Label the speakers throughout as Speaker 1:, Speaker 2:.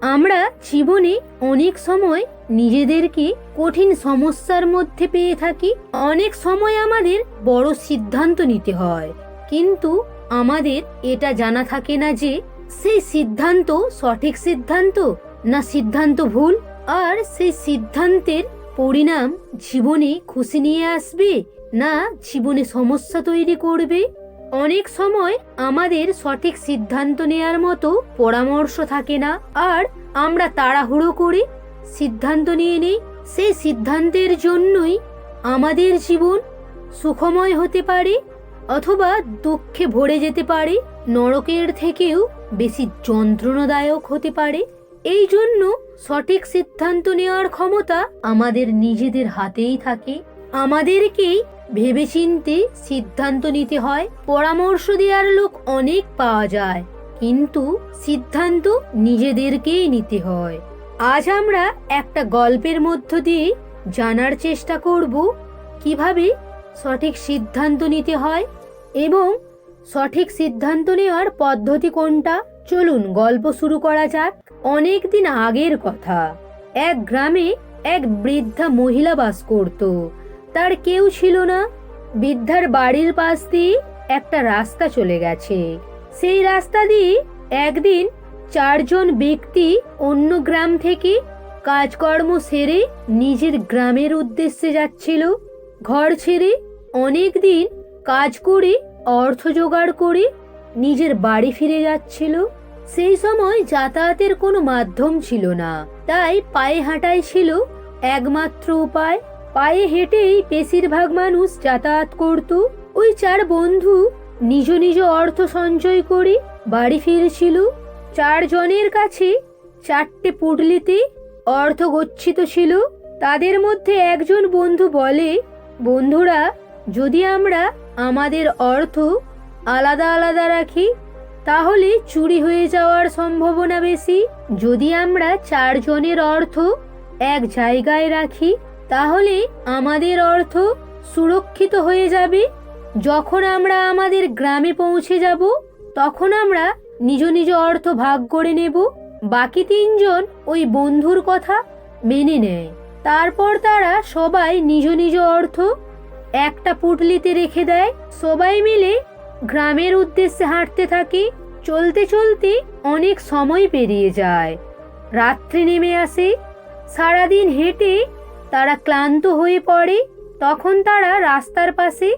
Speaker 1: আমরা জীবনে অনেক সময় নিজেদেরকে কঠিন সমস্যার মধ্যে পেয়ে থাকি। অনেক সময় আমাদের বড় সিদ্ধান্ত নিতে হয়। কিন্তু আমাদের এটা জানা থাকে না যে, সেই সিদ্ধান্ত সঠিক সিদ্ধান্ত না সিদ্ধান্ত ভুল? আর সেই সিদ্ধান্তের পরিণাম জীবনে খুশি নিয়ে আসবে না জীবনে সমস্যা তৈরি করবে? অনেক সময় আমাদের সঠিক সিদ্ধান্ত নেয়ার মতো পরামর্শ থাকে না, আর আমরা তাড়াহুড়ো করে সিদ্ধান্ত নিয়ে নেই। সেই সিদ্ধান্তের জন্যই আমাদের জীবন সুখময় হতে পারে অথবা দুঃখে ভরে যেতে পারে, নরকের থেকেও বেশি যন্ত্রণাদায়ক হতে পারে। এই জন্য সঠিক সিদ্ধান্ত নেওয়ার ক্ষমতা আমাদের নিজেদের হাতেই থাকে। আমাদেরকেই ভেবেচিন্তে সিদ্ধান্ত নিতে হয়, পরামর্শ দেওয়ার লোক অনেক পাওয়া যায়, কিন্তু সিদ্ধান্ত নিজেদেরকেই নিতে হয়। আজ আমরা একটা গল্পের মধ্য দিয়ে জানার চেষ্টা করব, কীভাবে সঠিক সিদ্ধান্ত নিতে হয় এবং সঠিক সিদ্ধান্ত নেওয়ার পদ্ধতি কোনটা। চলুন, গল্প শুরু করা যাক। অনেক দিন আগের কথা। এক গ্রামে এক বৃদ্ধা মহিলা বাস করত। তার কেউ ছিল না। বৃদ্ধার বাড়ির পাশ দিয়ে একটা রাস্তা চলে গেছে। সেই রাস্তা দিয়ে একদিন চারজন ব্যক্তি অন্য গ্রাম থেকে কাজকর্ম সেরে নিজের গ্রামের উদ্দেশ্যে যাচ্ছিল। ঘর ছেড়ে অনেক দিন কাজ করে, অর্থ জোগাড় করে নিজের বাড়ি ফিরে যাচ্ছিল। সেই সময় যাতায়াতের কোনো মাধ্যম ছিল না। তাই পায়ে হাঁটাই ছিল একমাত্র উপায়। পায়ে হেঁটেই বেশিরভাগ মানুষ যাতায়াত করত। ওই চার বন্ধু নিজ নিজ অর্থ সঞ্চয় করে বাড়ি ফিরছিল। চারজনের কাছে চারটে পুডলিতে অর্থ গচ্ছিত ছিল। তাদের মধ্যে একজন বন্ধু বলে, বন্ধুরা, যদি আমরা আমাদের অর্থ আলাদা আলাদা রাখি, তাহলে চুরি হয়ে যাওয়ার সম্ভাবনা বেশি। যদি আমরা চারজনের অর্থ এক জায়গায় রাখি তাহলে আমাদের অর্থ সুরক্ষিত হয়ে যাবে। যখন আমরা আমাদের গ্রামে পৌঁছে যাব, তখন আমরা নিজ নিজ অর্থ ভাগ করে নেব। বাকি তিনজন ওই বন্ধুর কথা মেনে নেয়। তারপর তারা সবাই নিজ নিজ অর্থ একটা পুটলিতে রেখে দেয়। সবাই মিলে গ্রামের উদ্দেশ্যে হাঁটতে থাকে। চলতে চলতে অনেক সময় পেরিয়ে যায়। রাত্রি নেমে আসে। সারাদিন হেঁটে তারা ক্লান্ত হয়ে পড়ে, তখন তারা রাস্তার পাশে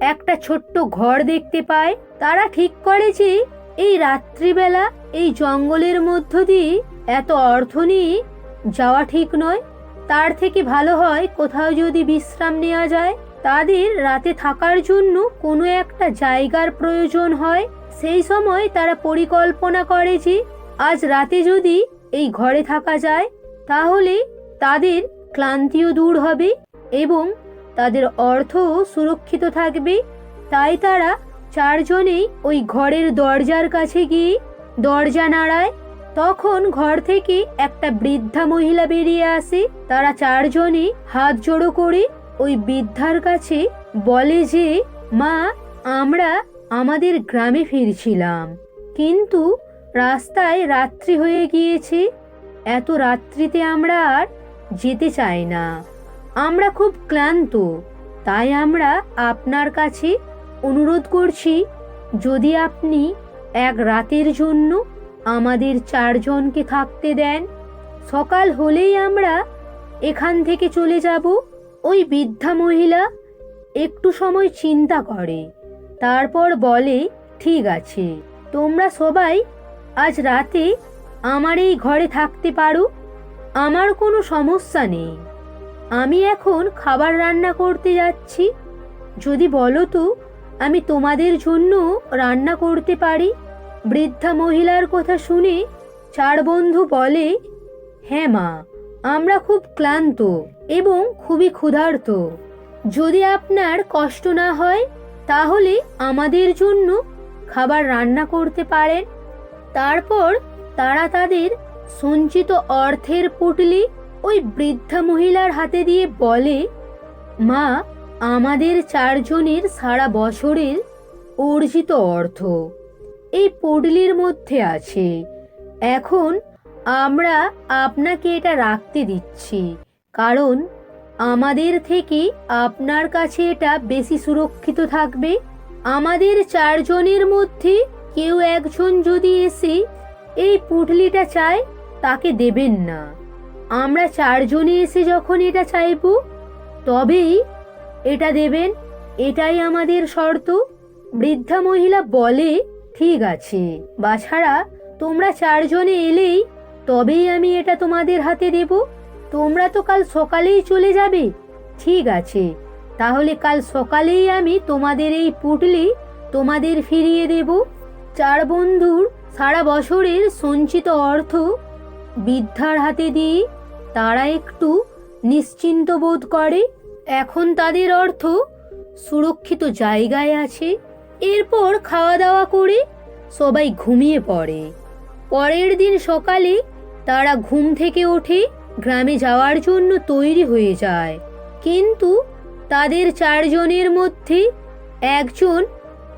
Speaker 1: একটা ছোট্ট ঘর দেখতে পায়। তারা ঠিক করে যে এই রাত্রিবেলা এই জঙ্গলের মধ্য দিয়ে এত অর্থ নিয়ে যাওয়া ঠিক নয়। তার থেকে ভালো হয় কোথাও যদি বিশ্রাম নেওয়া যায়। তাদের রাতে থাকার জন্য কোনো একটা জায়গার প্রয়োজন হয়। সেই সময় তারা পরিকল্পনা করে যে আজ রাতে যদি এই ঘরে থাকা যায়, তাহলে তাদের ক্লান্তিও দূর হবে এবং তাদের অর্থও সুরক্ষিত থাকবে। তাই তারা চারজনেই ওই ঘরের দরজার কাছে গিয়ে দরজা নাড়ায়। তখন ঘর থেকে একটা বৃদ্ধা মহিলা বেরিয়ে আসে। তারা চারজনে হাত জোড়ো করে ওই বৃদ্ধার কাছে বলে যে, মা, আমরা আমাদের গ্রামে ফিরছিলাম, কিন্তু রাস্তায় রাত্রি হয়ে গিয়েছে। এত রাত্রিতে আমরা আর যেতে চাই না। আমরা খুব ক্লান্ত, তাই আমরা আপনার কাছে অনুরোধ করছি, যদি আপনি এক রাতের জন্য আমাদের চারজনকে থাকতে দেন, সকাল হলেই আমরা এখান থেকে চলে যাব। ওই বৃদ্ধা মহিলা একটু সময় চিন্তা করে, তারপর বলে, ঠিক আছে, তোমরা সবাই আজ রাতে আমার এই ঘরে থাকতে পারো। আমার কোনো সমস্যা নেই। আমি এখন খাবার রান্না করতে যাচ্ছি। যদি বলো তো, আমি তোমাদের জন্য রান্না করতে পারি? বৃদ্ধা মহিলার কথা শুনে চার বন্ধু বলে হ্যাঁ মা, আমরা খুব ক্লান্ত এবং খুবই ক্ষুধার্ত। যদি আপনার কষ্ট না হয়, তাহলে আমাদের জন্য খাবার রান্না করতে পারেন। তারপর তারা তাদের সঞ্চিত অর্থের পুটলি ওই বৃদ্ধা মহিলার হাতে দিয়ে বলে, মা, আমাদের চারজনের সারা বছরের অর্জিত অর্থ এই পুডলির মধ্যে আছে। এখন আমরা আপনাকে এটা রাখতে দিচ্ছি, কারণ আমাদের থেকে আপনার কাছে এটা বেশি সুরক্ষিত থাকবে। আমাদের চারজনের মধ্যে কেউ একজন যদি এসে এই পুটলিটা চায় তাকে দেবেন না। আমরা চারজনে এসে যখন এটা চাইব, তবেই এটা দেবেন, এটাই আমাদের শর্ত। বৃদ্ধা মহিলা বলে, ঠিক আছে বাছাড়া তোমরা চারজনে এলেই তবেই আমি এটা তোমাদের হাতে দেব। তোমরা তো কাল সকালেই চলে যাবে। ঠিক আছে, তাহলে কাল সকালেই আমি তোমাদের এই পুটলি তোমাদের ফিরিয়ে দেব। চার বন্ধুর সারা বছরের সঞ্চিত অর্থ বৃদ্ধার হাতে দিয়ে তারা একটু নিশ্চিন্ত বোধ করে, এখন তাদের অর্থ সুরক্ষিত জায়গায় আছে। এরপর খাওয়া দাওয়া করে সবাই ঘুমিয়ে পড়ে। পরের দিন সকালে তারা ঘুম থেকে ওঠে, গ্রামে যাওয়ার জন্য তৈরি হয়ে যায়। কিন্তু তাদের চারজনের মধ্যে একজন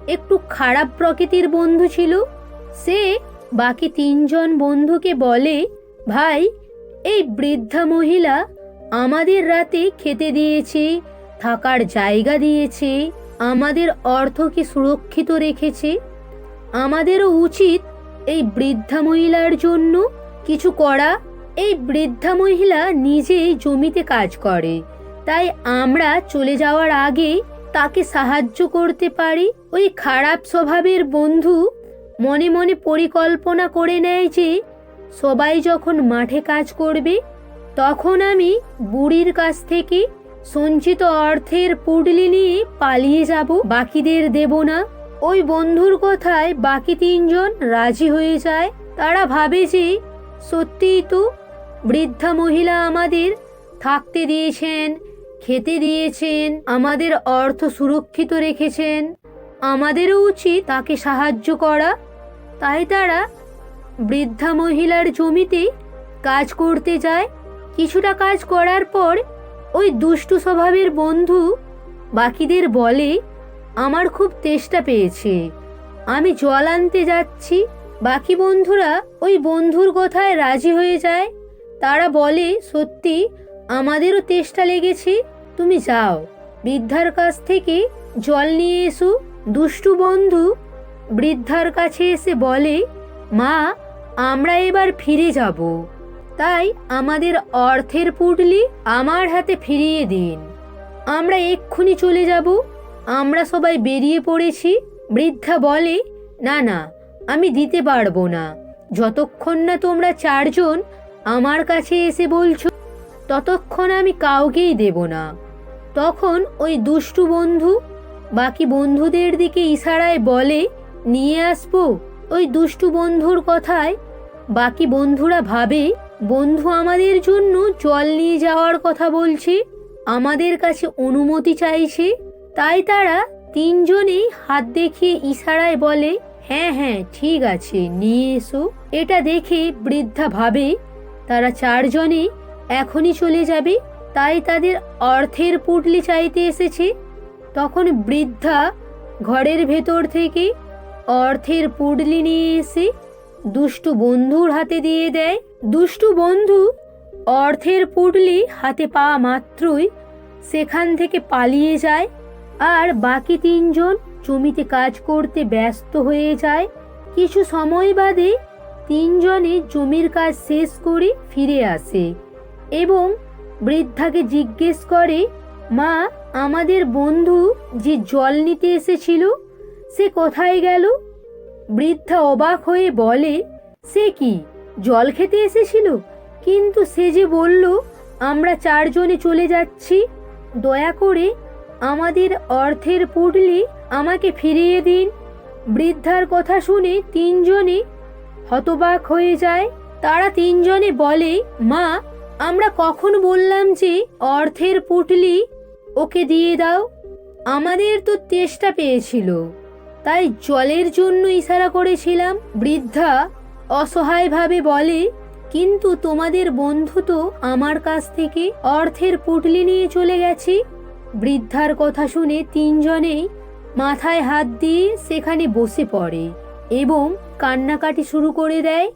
Speaker 1: একটু খারাপ প্রকৃতির বন্ধু ছিল। সে বাকি তিনজন বন্ধুকে বলে ভাই, এই বৃদ্ধা মহিলা আমাদের রাতে খেতে দিয়েছে, থাকার জায়গা দিয়েছে, আমাদের অর্থকে সুরক্ষিত রেখেছে। আমাদেরও উচিত এই বৃদ্ধা মহিলার জন্য কিছু করা। এই বৃদ্ধা মহিলা নিজেই জমিতে কাজ করে, তাই আমরা চলে যাওয়ার আগে তাকে সাহায্য করতে পারি। ওই খারাপ স্বভাবের বন্ধু মনে মনে পরিকল্পনা করে নেয় যে সবাই যখন মাঠে কাজ করবে, তখন আমি বুড়ির কাছ থেকে সঞ্চিত অর্থের পুডলি নিয়ে পালিয়ে যাব। বাকিদের দেব না। ওই বন্ধুর কথায় বাকি তিনজন রাজি হয়ে যায়। তারা ভাবে যে, সত্যিই তো বৃদ্ধা মহিলা আমাদের থাকতে দিয়েছেন, খেতে দিয়েছেন, আমাদের অর্থ সুরক্ষিত রেখেছেন। আমাদেরও উচিত তাকে সাহায্য করা। তাই তারা বৃদ্ধা মহিলার জমিতে কাজ করতে যায়। কিছুটা কাজ করার পর ওই দুষ্টু স্বভাবের বন্ধু বাকিদের বলে, আমার খুব তেষ্টা পেয়েছে। আমি জল আনতে যাচ্ছি। বাকি বন্ধুরা ওই বন্ধুর কথায় রাজি হয়ে যায়। তারা বলে, সত্যি, আমাদেরও তেষ্টা লেগেছে। তুমি যাও। বৃদ্ধার কাছ থেকে জল নিয়ে এসো। দুষ্টু বন্ধু বৃদ্ধার কাছে এসে বলে, মা আমরা এবার ফিরে যাব। তাই আমাদের অর্থের পুটলি আমার হাতে ফিরিয়ে দিন। আমরা এক্ষুনি চলে যাব। আমরা সবাই বেরিয়ে পড়েছি। বৃদ্ধা বলে, না না, আমি দিতে পারব না। যতক্ষণ না তোমরা চারজন আমার কাছে এসে বলছো, ততক্ষণ আমি কাউকেই দেব না। তখন ওই দুষ্টু বন্ধু বাকি বন্ধুদের দিকে ইশারায় বলে, নিয়ে আসব? ওই দুষ্টু বন্ধুর কথায় বাকি বন্ধুরা ভাবে, বন্ধু আমাদের জন্য জল নিয়ে যাওয়ার কথা বলছে, আমাদের কাছে অনুমতি চাইছে, তাই তারা তিনজনেই হাত দেখিয়ে ইশারায় বলে হ্যাঁ হ্যাঁ ঠিক আছে, নিয়ে এসো। এটা দেখে বৃদ্ধা ভাবে, তারা চারজনে এখনই চলে যাবে, তাই তাদের অর্থের পুটলি চাইতে এসেছে। তখন বৃদ্ধা ঘরের ভেতর থেকে অর্থের পুডলি নিয়ে এসে দুষ্টু বন্ধুর হাতে দিয়ে দেয়। দুষ্টু বন্ধু অর্থের পুডলি হাতে পাওয়া মাত্রই সেখান থেকে পালিয়ে যায় আর বাকি তিনজন জমিতে কাজ করতে ব্যস্ত হয়ে যায়। কিছু সময় বাদে তিনজনে জমির কাজ শেষ করে ফিরে আসে এবং বৃদ্ধাকে জিজ্ঞেস করে, মা, আমাদের বন্ধু যে জল নিতে এসেছিল, সে কোথায় গেল? বৃদ্ধা অবাক হয়ে বলে, সে কি? জল খেতে এসেছিল? কিন্তু সে যে বলল, আমরা চারজনে চলে যাচ্ছি, দয়া করে আমাদের অর্থের পুটলি আমাকে ফিরিয়ে দিন। বৃদ্ধার কথা শুনে তিনজনে হতবাক হয়ে যায়। তারা তিনজনে বলে, মা, আমরা কখন বললাম যে অর্থের পুটলি ওকে দিয়ে দাও? আমাদের তো তেষ্টা পেয়েছিল। তাই জলের জন্য ইশারা করেছিলাম। বৃদ্ধা অসহায়ভাবে বলে, কিন্তু তোমাদের বন্ধু তো আমার কাছ থেকে অর্থের পুটলি নিয়ে চলে গেছে। বৃদ্ধার কথা শুনে তিনজনেই মাথায় হাত দিয়ে সেখানে বসে পড়ে এবং কান্নাকাটি শুরু করে দেয়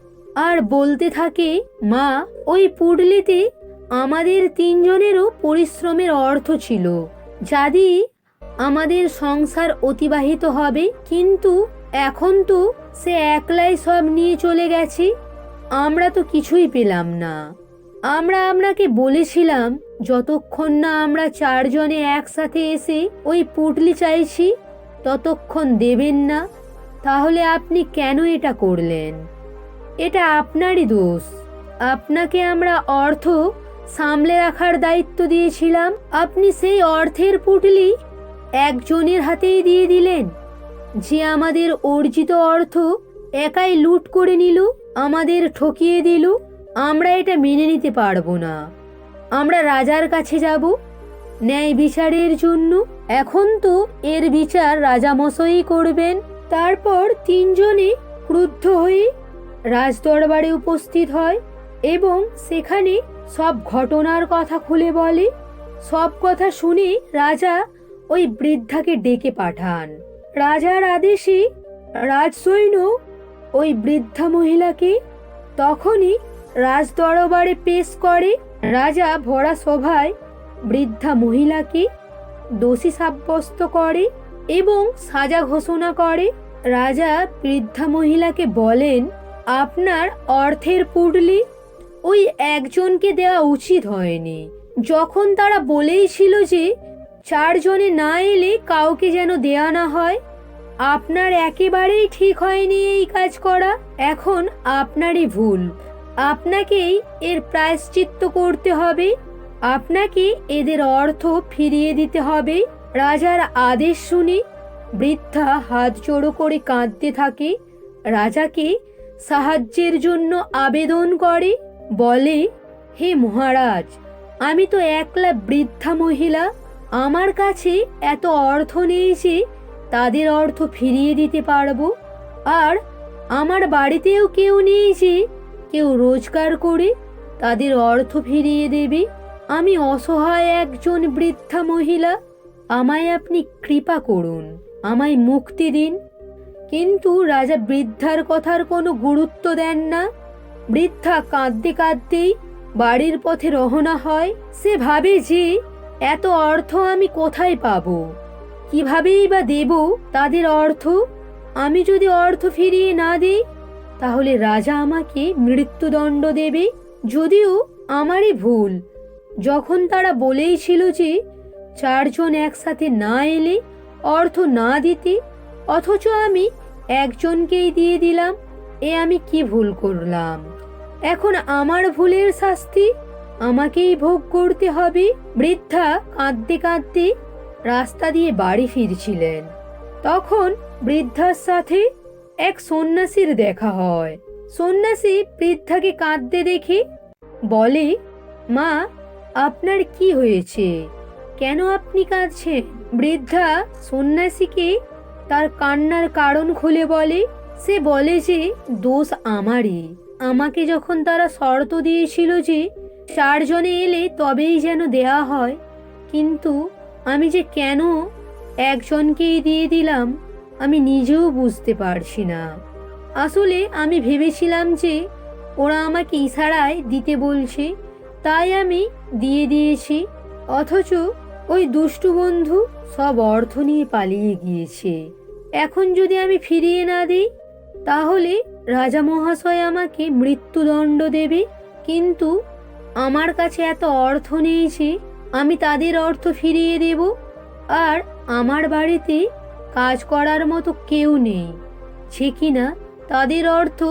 Speaker 1: আর বলতে থাকে, মা, ওই পুডলিতে আমাদের তিনজনেরও পরিশ্রমের অর্থ ছিল। যা দিয়ে আমাদের সংসার অতিবাহিত হবে, কিন্তু এখন তো সে একলাই সব নিয়ে চলে গেছে। আমরা তো কিছুই পেলাম না। আমরা আপনাকে বলেছিলাম, যতক্ষণ না আমরা চারজনে একসাথে এসে ওই পুটলি চাইছি, ততক্ষণ দেবেন না। তাহলে আপনি কেন এটা করলেন? এটা আপনারই দোষ। আপনাকে আমরা অর্থ সামলে রাখার দায়িত্ব দিয়েছিলাম। আপনি সেই অর্থের পুটলি একজনের হাতেই দিয়ে দিলেন। যে আমাদের অর্জিত অর্থ একাই লুট করে নিল, আমাদের ঠকিয়ে দিল, আমরা এটা মেনে নিতে পারব না। আমরা রাজার কাছে যাব। ন্যায় বিচারের জন্য এখন তো এর বিচার রাজামশাই করবেন। তারপর তিনজনে ক্রুদ্ধ হয়ে রাজদরবারে উপস্থিত হয় এবং সেখানে সব ঘটনার কথা খুলে বলে। সব কথা শুনে রাজা ওই বৃদ্ধাকে ডেকে পাঠান। রাজার আদেশে রাজসৈন্য ওই বৃদ্ধা মহিলাকে তখনই রাজদরবারে পেশ করে। রাজা ভরা সভায় বৃদ্ধা মহিলাকে দোষী সাব্যস্ত করে এবং সাজা ঘোষণা করে। রাজা বৃদ্ধা মহিলাকে বলেন, আপনার অর্থের পুডলি ওই একজনকে দেওয়া উচিত হয়নি। যখন তারা বলেই ছিল যে চারজনে না এলে কাউকে যেন দেয়া না হয়। আপনার একেবারেই ঠিক হয়নি এই কাজ করা। এখন আপনারই ভুল। আপনাকেই এর প্রায়শ্চিত্ত করতে হবে। আপনাকে এদের অর্থ ফিরিয়ে দিতে হবে। রাজার আদেশ শুনে বৃদ্ধা হাত জোড়ো করে কাঁদতে থাকে। রাজাকে সাহায্যের জন্য আবেদন করে। বলে, হে মহারাজ, আমি তো একলা বৃদ্ধা মহিলা। আমার কাছে এত অর্থ নেই যে তাদের অর্থ ফিরিয়ে দিতে পারব। আর আমার বাড়িতেও কেউ নেই যে কেউ রোজগার করে তাদের অর্থ ফিরিয়ে দেবে। আমি অসহায় একজন বৃদ্ধা মহিলা, আমায় আপনি কৃপা করুন, আমায় মুক্তি দিন। কিন্তু রাজা বৃদ্ধার কথার কোনো গুরুত্ব দেন না। বৃদ্ধা কাঁদতে কাঁদতেই বাড়ির পথে রওনা হয়। সে ভাবে যে এত অর্থ আমি কোথায় পাব? কিভাবেই বা দেব তাদের অর্থ? আমি যদি অর্থ ফিরিয়ে না দিই, তাহলে রাজা আমাকে মৃত্যুদণ্ড দেবে, যদিও আমারই ভুল। যখন তারা বলেই ছিল যে চারজন একসাথে না এলে অর্থ না দিতে, অথচ আমি একজনকেই দিয়ে দিলাম, এ আমি কি ভুল করলাম? এখন আমার ভুলের শাস্তি? আমাকেই ভোগ করতে হবে। বৃদ্ধা কাঁদতে কাঁদতে রাস্তা দিয়ে বাড়ি ফিরছিলেন। তখন বৃদ্ধার সাথে এক সন্ন্যাসীর দেখা হয়। সন্ন্যাসী বৃদ্ধাকে কাঁদতে দেখে বলে, মা, আপনার কি হয়েছে? কেন আপনি কাঁদছেন? বৃদ্ধা সন্ন্যাসীকে তার কান্নার কারণ খুলে বলে, সে বলে যে, দোষ আমারই। আমাকে যখন তারা শর্ত দিয়েছিল যে চারজনে এলে তবেই যেন দেয়া হয়। কিন্তু আমি যে কেন একজনকেই দিয়ে দিলাম, আমি নিজেও বুঝতে পারছি না। আসলে আমি ভেবেছিলাম যে ওরা আমাকে ইশারায় দিতে বলছে, তাই আমি দিয়ে দিয়েছি, অথচ ওই দুষ্টু বন্ধু সব অর্থ নিয়ে পালিয়ে গিয়েছে। এখন যদি আমি ফিরিয়ে না দিই, তাহলে রাজা মহাশয় আমাকে মৃত্যুদণ্ড দেবে, কিন্তু আমার কাছে এত অর্থ যে আমি তাদের অর্থ ফিরিয়ে দেব। আর আমার বাড়িতে কাজ করার মতো কেউ নেই। সে কিনা তাদের অর্থ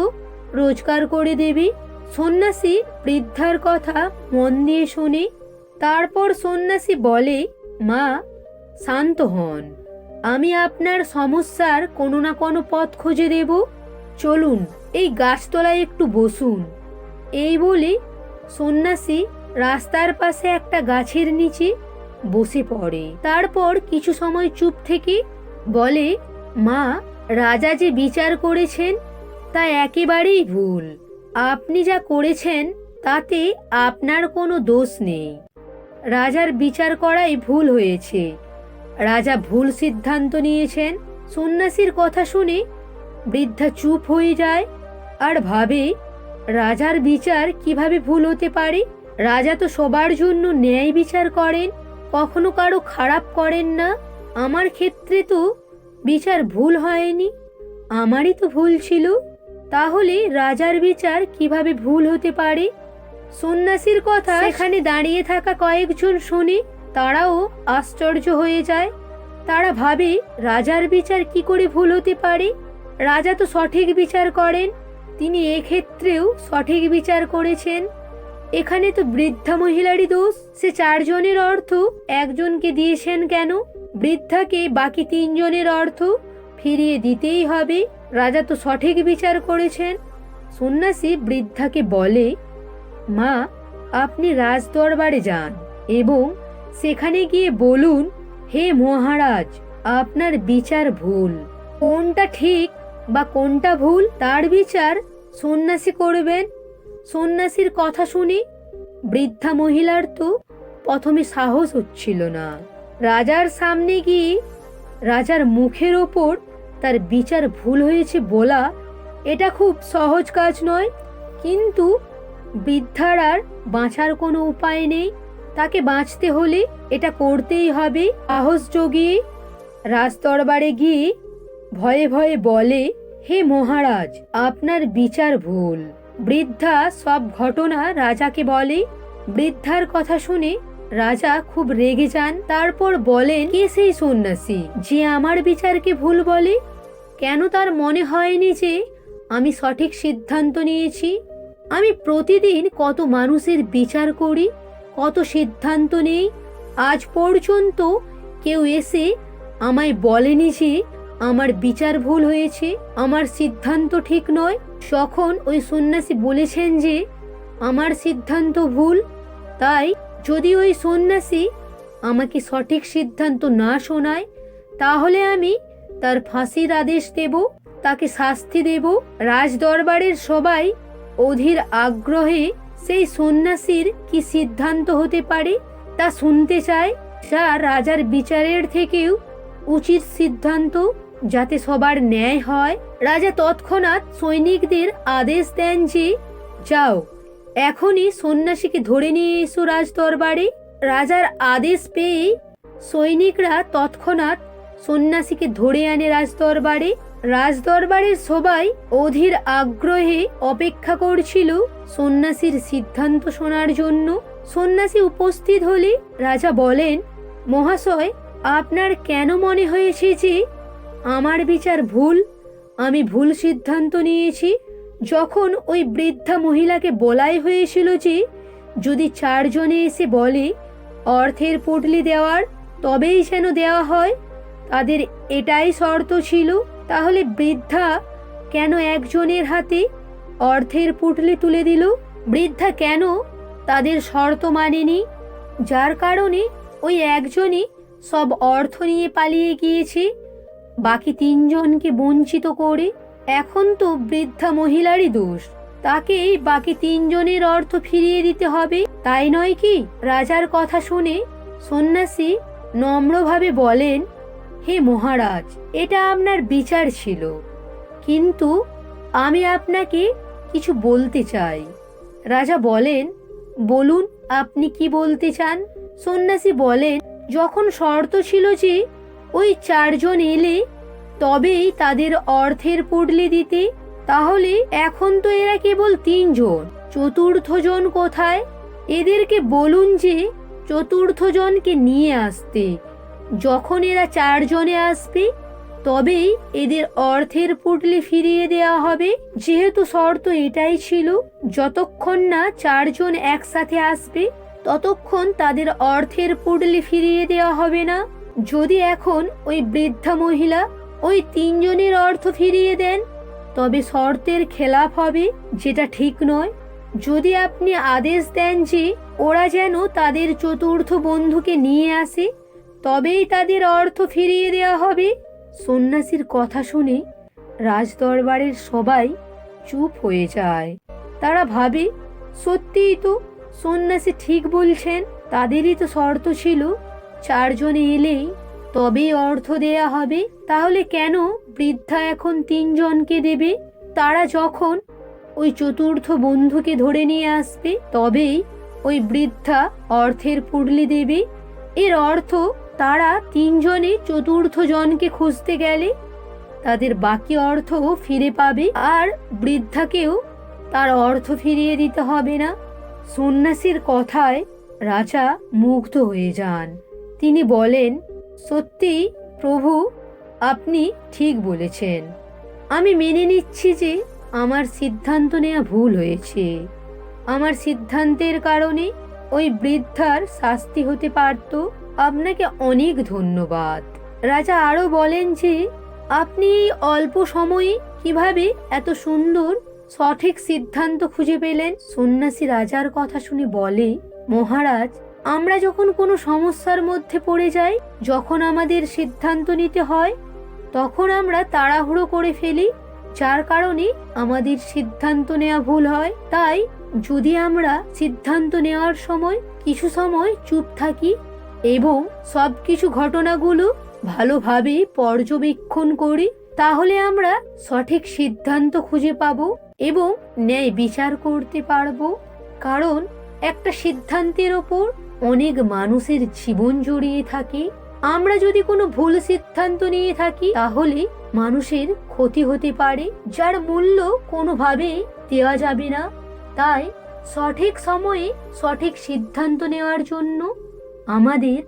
Speaker 1: রোজগার করে দেবে? সন্ন্যাসী বৃদ্ধার কথা মন দিয়ে শোনে। তারপর সন্ন্যাসী বলে, মা, শান্ত হন। আমি আপনার সমস্যার কোনো না কোনো পথ খুঁজে দেব। চলুন, এই গাছতলায় একটু বসুন। এই বলে সন্ন্যাসী রাস্তার পাশে একটা গাছের নিচে বসে পড়ে। তারপর কিছু সময় চুপ থেকে বলে, মা, রাজা যে বিচার করেছেন, তা একেবারেই ভুল। আপনি যা করেছেন, তাতে আপনার কোনো দোষ নেই। রাজার বিচার করাই ভুল হয়েছে। রাজা ভুল সিদ্ধান্ত নিয়েছেন। সন্ন্যাসীর কথা শুনে বৃদ্ধা চুপ হয়ে যায় আর ভাবে রাজার বিচার কীভাবে ভুল হতে পারে? রাজা তো সবার জন্য ন্যায় বিচার করেন কখনো কারও খারাপ করেন না। আমার ক্ষেত্রে তো বিচার ভুল হয়নি আমারই তো ভুল ছিল। তাহলে রাজার বিচার কীভাবে ভুল হতে পারে? সন্ন্যাসীর কথা এখানে দাঁড়িয়ে থাকা কয়েকজন শুনে তারাও আশ্চর্য হয়ে যায়। তারা ভাবে রাজার বিচার কি করে ভুল হতে পারে? রাজা তো সঠিক বিচার করেন তিনি এক্ষেত্রেও সঠিক বিচার করেছেন। এখানে তো বৃদ্ধা মহিলারই দোষ। সে চারজনের অর্থ একজনকে দিয়েছেন কেন? বৃদ্ধাকে বাকি তিনজনের অর্থ ফিরিয়ে দিতেই হবে। রাজা তো সঠিক বিচার করেছেন। সন্ন্যাসী বৃদ্ধাকে বলে, মা, আপনি রাজদরবারে যান এবং সেখানে গিয়ে বলুন, হে মহারাজ, আপনার বিচার ভুল। কোনটা ঠিক বা কোনটা ভুল, তার বিচার সন্ন্যাসী করবেন। সন্ন্যাসীর কথা শুনি, বৃদ্ধা মহিলার তো প্রথমে সাহস হচ্ছিল না। রাজার সামনে গিয়ে রাজার মুখের ওপর তার বিচার ভুল হয়েছে বলা, এটা খুব সহজ কাজ নয়। কিন্তু বৃদ্ধার আর বাঁচার কোনো উপায় নেই। তাকে বাঁচতে হলে এটা করতেই হবে। সাহস জগিয়ে রাজদরবারে গিয়ে ভয়ে ভয়ে বলে, হে মহারাজ, আপনার বিচার ভুল। বৃদ্ধা সব ঘটনা রাজাকে বলে। বৃদ্ধার কথা শুনে রাজা খুব রেগে যান। তারপর বলেন, কে সেই সন্ন্যাসী যে আমার বিচারকে ভুল বলে? কেন তার মনে হয়নি যে আমি সঠিক সিদ্ধান্ত নিয়েছি? আমি প্রতিদিন কত মানুষের বিচার করি, কত সিদ্ধান্ত নেই। আজ পর্যন্ত কেউ এসে আমায় বলেনি যে আমার বিচার ভুল হয়েছে, আমার সিদ্ধান্ত ঠিক নয়। তখন ওই সন্ন্যাসী বলেছেন যে, আমার সিদ্ধান্ত ভুল, তাই যদি ওই সন্ন্যাসী আমাকে সঠিক সিদ্ধান্ত না শোনায়, তাহলে আমি তার ফাঁসির আদেশ দেব, তাকে শাস্তি দেব। রাজদরবারের সবাই অধীর আগ্রহে সেই সন্ন্যাসীর কি সিদ্ধান্ত হতে পারে তা শুনতে চায়। যা রাজার বিচারের থেকেও উচিত সিদ্ধান্ত। যাতে সবার ন্যায় হয়, রাজা তৎক্ষণাৎ সৈনিকদের আদেশ দেন যে, যাও, এখনই সন্ন্যাসীকে ধরে নিয়ে এসো রাজদরবারে। রাজার আদেশ পেয়ে সৈনিকরা তৎক্ষণাৎ সন্ন্যাসীকে ধরে আনে রাজদরবারে। রাজদরবারের সবাই অধীর আগ্রহে অপেক্ষা করছিল সন্ন্যাসীর সিদ্ধান্ত শোনার জন্য। সন্ন্যাসী উপস্থিত হলে রাজা বলেন, মহাশয়, আপনার কেন মনে হয়েছে যে আমার বিচার ভুল? আমি ভুল সিদ্ধান্ত নিয়েছি? যখন ওই বৃদ্ধা মহিলাকে বলাই হয়েছিল যে, যদি চারজনে এসে বলে, অর্থের পুটলি দেওয়ার, তবেই যেন দেওয়া হয়, তাদের এটাই শর্ত ছিল, তাহলে বৃদ্ধা কেন একজনের হাতে অর্থের পুটলি তুলে দিল? বৃদ্ধা কেন তাদের শর্ত মানেনি? যার কারণে ওই একজনই সব অর্থ নিয়ে পালিয়ে গিয়েছে? বাকি তিনজনকে বঞ্চিত করে এখন তো বৃদ্ধা মহিলারই দোষ। তাকেই বাকি তিনজনের অর্থ ফিরিয়ে দিতে হবে। তাই নয় কি? রাজার কথা শুনে সন্ন্যাসী নম্রভাবে বলেন, হে মহারাজ, এটা আপনার বিচার ছিল। কিন্তু আমি আপনাকে কিছু বলতে চাই। রাজা বলেন, বলুন, আপনি কি বলতে চান? সন্ন্যাসী বলেন, যখন শর্ত ছিল যে ওই চারজন এলে তবেই তাদের অর্থের পুডলি দিতে। তাহলে এখন তো এরা কেবল তিনজন। চতুর্থ জন কোথায়? এদেরকে বলুন যে চতুর্থ জনকে নিয়ে আসতে। যখন এরা চারজনে আসবে, তবেই এদের অর্থের পুটলি ফিরিয়ে দেওয়া হবে। যেহেতু শর্ত এটাই ছিল, যতক্ষণ না চারজন একসাথে আসবে, ততক্ষণ তাদের অর্থের পুটলি ফিরিয়ে দেওয়া হবে না। যদি এখন ওই বৃদ্ধা মহিলা ওই তিনজনের অর্থ ফিরিয়ে দেন, তবে শর্তের খেলাপ হবে যেটা ঠিক নয়। যদি আপনি আদেশ দেন যে ওরা যেন তাদের চতুর্থ বন্ধুকে নিয়ে আসে, তবেই তাদের অর্থ ফিরিয়ে দেওয়া হবে। সন্ন্যাসীর কথা শুনে রাজদরবারের সবাই চুপ হয়ে যায়। তারা ভাবে, সত্যিই তো সন্ন্যাসী ঠিক বলছেন, তাদেরই তো শর্ত ছিল চারজনে এলেই তবেই অর্থ দেয়া হবে, তাহলে কেন বৃদ্ধা এখন তিনজনকে দেবে? তারা যখন ওই চতুর্থ বন্ধুকে ধরে নিয়ে আসবে, তবেই ওই বৃদ্ধা অর্থের পুডলি দেবে। এর অর্থ, তারা তিনজনে চতুর্থ জনকে খুঁজতে গেলে তাদের বাকি অর্থও ফিরে পাবে, আর বৃদ্ধাকেও তার অর্থ ফিরিয়ে দিতে হবে না। সন্ন্যাসীর কথায় রাজা মুগ্ধ হয়ে যান। তিনি বলেন, সত্যি প্রভু, আপনি ঠিক বলেছেন। আমি মেনে নিচ্ছি যে আমার সিদ্ধান্ত নেওয়া ভুল হয়েছে। আমার সিদ্ধান্তের কারণে ওই বৃদ্ধার শাস্তি হতে পারত। আপনাকে অনেক ধন্যবাদ। রাজা আরও বলেন যে, আপনি এই অল্প সময়ে কীভাবে এত সুন্দর, সঠিক সিদ্ধান্ত খুঁজে পেলেন? সন্ন্যাসী রাজার কথা শুনে বলে, মহারাজ আমরা যখন কোনো সমস্যার মধ্যে পড়ে যাই, যখন আমাদের সিদ্ধান্ত নিতে হয়, তখন আমরা তাড়াহুড়ো করে ফেলি, যার কারণে আমাদের সিদ্ধান্ত নেওয়া ভুল হয়। তাই যদি আমরা সিদ্ধান্ত নেওয়ার সময় কিছু সময় চুপ থাকি এবং সব কিছু ঘটনাগুলো ভালোভাবে পর্যবেক্ষণ করি, তাহলে আমরা সঠিক সিদ্ধান্ত খুঁজে পাব এবং ন্যায় বিচার করতে পারব। কারণ একটা সিদ্ধান্তের ওপর অনেক মানুষের জীবন জড়িয়ে থাকে। আমরা যদি কোনো ভুল সিদ্ধান্ত নিয়ে থাকি, তাহলে মানুষের ক্ষতি হতে পারে, যার মূল্য কোনোভাবেই দেওয়া যাবে না। তাই সঠিক সময়ে সঠিক সিদ্ধান্ত নেওয়ার জন্য আমাদের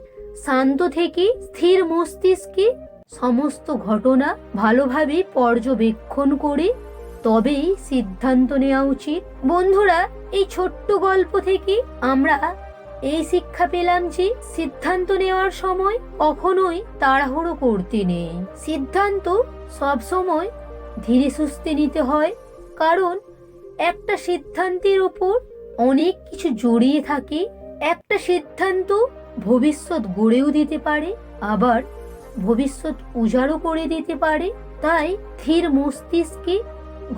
Speaker 1: শান্ত থেকে স্থির মস্তিষ্কে সমস্ত ঘটনা ভালোভাবে পর্যবেক্ষণ করে তবেই সিদ্ধান্ত নেওয়া উচিত। বন্ধুরা এই ছোট্ট গল্প থেকে আমরা এই শিক্ষা পেলাম যে সিদ্ধান্ত নেওয়ার সময় কখনোই তাড়াহুড়ো করতে নেই। সিদ্ধান্ত সব সময় ধীরে সুস্থে নিতে হয়, কারণ একটা সিদ্ধান্তের ওপর অনেক কিছু জড়িয়ে থাকে, একটা সিদ্ধান্ত ভবিষ্যৎ গড়েও দিতে পারে, আবার ভবিষ্যৎ উজাড়ও করে দিতে পারে। তাই ধীর মস্তিষ্কে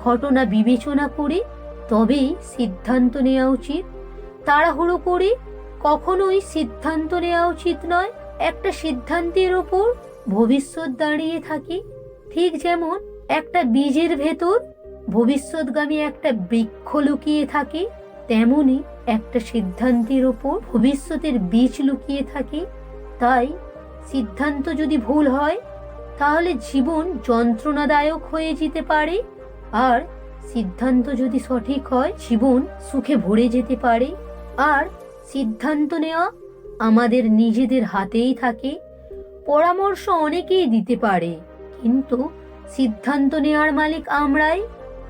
Speaker 1: ঘটনা বিবেচনা করে তবেই সিদ্ধান্ত নেওয়া উচিত। তাড়াহুড়ো করে কখনোই সিদ্ধান্ত নেওয়া উচিত নয়। একটা সিদ্ধান্তের ওপর ভবিষ্যৎ দাঁড়িয়ে থাকে। ঠিক যেমন একটা বীজের ভেতর ভবিষ্যৎগামী একটা বৃক্ষ লুকিয়ে থাকে, তেমনি একটা সিদ্ধান্তের ওপর ভবিষ্যতের বীজ লুকিয়ে থাকে। তাই সিদ্ধান্ত যদি ভুল হয়, তাহলে জীবন যন্ত্রণাদায়ক হয়ে যেতে পারে। আর সিদ্ধান্ত যদি সঠিক হয়, জীবন সুখে ভরে যেতে পারে। আর সিদ্ধান্ত নেওয়া আমাদের নিজেদের হাতেই থাকে। পরামর্শ অনেকেই দিতে পারে, কিন্তু সিদ্ধান্ত নেওয়ার মালিক আমরাই।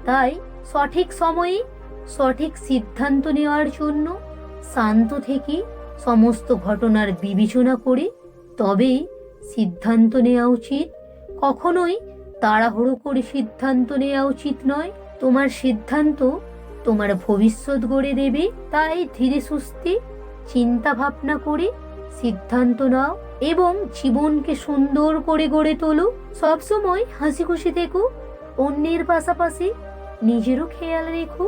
Speaker 1: তাই সঠিক সময়ে সঠিক সিদ্ধান্ত নেওয়ার জন্য শান্ত থেকে সমস্ত ঘটনার বিবেচনা করে তবেই সিদ্ধান্ত নেওয়া উচিত। কখনোই তাড়াহুড়ো করে সিদ্ধান্ত নেওয়া উচিত নয়। তোমার সিদ্ধান্ত তোমার ভবিষ্যৎ গড়ে দেবে, তাই ধীরে সুস্থে চিন্তা ভাবনা করে সিদ্ধান্ত নাও এবং জীবনকে সুন্দর করে গড়ে তোলো। সবসময় হাসি খুশি থেকো, অন্যের পাশাপাশি নিজেরও খেয়াল রেখো।